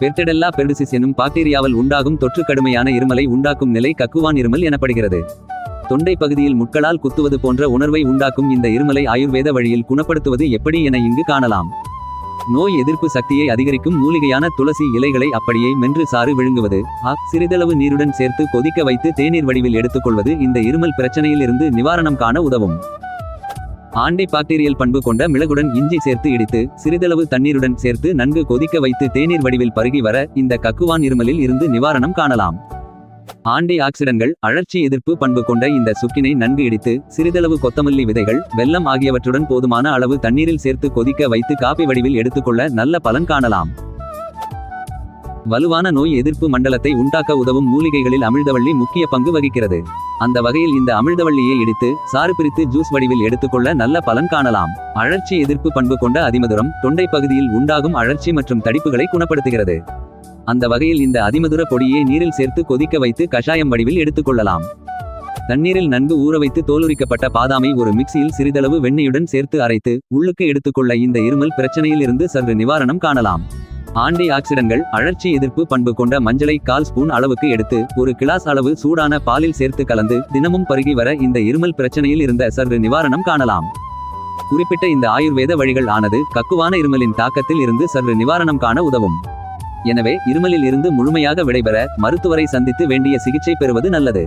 பெர்டெடெல்லா பெர்டிசிஸ் எனும் பாக்டீரியாவால் உண்டாகும் தொற்று கடுமையான இருமலை உண்டாக்கும் நிலை கக்குவான் இருமல் எனப்படுகிறது. தொண்டை பகுதியில் முட்களால் குத்துவது போன்ற உணர்வை உண்டாக்கும் இந்த இருமலை ஆயுர்வேத வழியில் குணப்படுத்துவது எப்படி என இங்கு காணலாம். நோய் எதிர்ப்பு சக்தியை அதிகரிக்கும் மூலிகையான துளசி இலைகளை அப்படியே மென்று சாறு விழுங்குவது. ஆ சிறிதளவு நீருடன் சேர்த்து கொதிக்க வைத்து தேநீர் வடிவில் எடுத்துக்கொள்வது இந்த இருமல் பிரச்சனையில் இருந்து நிவாரணம் காண உதவும். ஆண்டி பாக்டீரியல் பண்பு கொண்ட மிளகுடன் இஞ்சி சேர்த்து இடித்து சிறிதளவு தண்ணீருடன் சேர்த்து நன்கு கொதிக்க வைத்து தேநீர் வடிவில் பருகி வர இந்த கக்குவான் இருமலில் இருந்து நிவாரணம் காணலாம். ஆண்டி ஆக்சிடன்கள் அழற்சி எதிர்ப்பு பண்பு கொண்ட இந்த சுக்கினை நன்கு இடித்து சிறிதளவு கொத்தமல்லி விதைகள் வெல்லம் ஆகியவற்றுடன் போதுமான அளவு தண்ணீரில் சேர்த்து கொதிக்க வைத்து காபி வடிவில் எடுத்துக்கொள்ள நல்ல பலன் காணலாம். வலுவான நோய் எதிர்ப்பு மண்டலத்தை உண்டாக்க உதவும் மூலிகைகளில் அமிழ்தவள்ளி முக்கிய பங்கு வகிக்கிறது. அந்த வகையில் இந்த அமிழ்தவள்ளியை இடித்து சாறு பிரித்து ஜூஸ் வடிவில் எடுத்துக்கொள்ள நல்ல பலன் காணலாம். அழற்சி எதிர்ப்பு பண்பு கொண்ட அதிமதுரம் தொண்டை பகுதியில் உண்டாகும் அழற்சி மற்றும் தடிப்புகளை குணப்படுத்துகிறது. அந்த வகையில் இந்த அதிமதுர பொடியை நீரில் சேர்த்து கொதிக்க வைத்து கஷாயம் வடிவில் எடுத்துக்கொள்ளலாம். தண்ணீரில் நன்கு ஊற வைத்து தோலுரிக்கப்பட்ட பாதாமை ஒரு மிக்சியில் சிறிதளவு வெண்ணெயுடன் சேர்த்து அரைத்து உள்ளுக்கு எடுத்துக்கொள்ள இந்த இருமல் பிரச்சனையில் இருந்து சற்று நிவாரணம் காணலாம். ஆண்டி ஆக்சிடன்கள் அழற்சி எதிர்ப்பு பண்பு கொண்ட மஞ்சளை கால் ஸ்பூன் அளவுக்கு எடுத்து ஒரு கிளாஸ் அளவு சூடான பாலில் சேர்த்து கலந்து தினமும் பருகி வர இந்த இருமல் பிரச்சனையில் இருந்த சற்று நிவாரணம் காணலாம். குறிப்பிட்ட இந்த ஆயுர்வேத வழிகள் ஆனது கக்குவான இருமலின் தாக்கத்தில் இருந்து சற்று நிவாரணம் காண உதவும். எனவே இருமலில் இருந்து முழுமையாக விடைபெற மருத்துவரை சந்தித்து வேண்டிய சிகிச்சை பெறுவது நல்லது.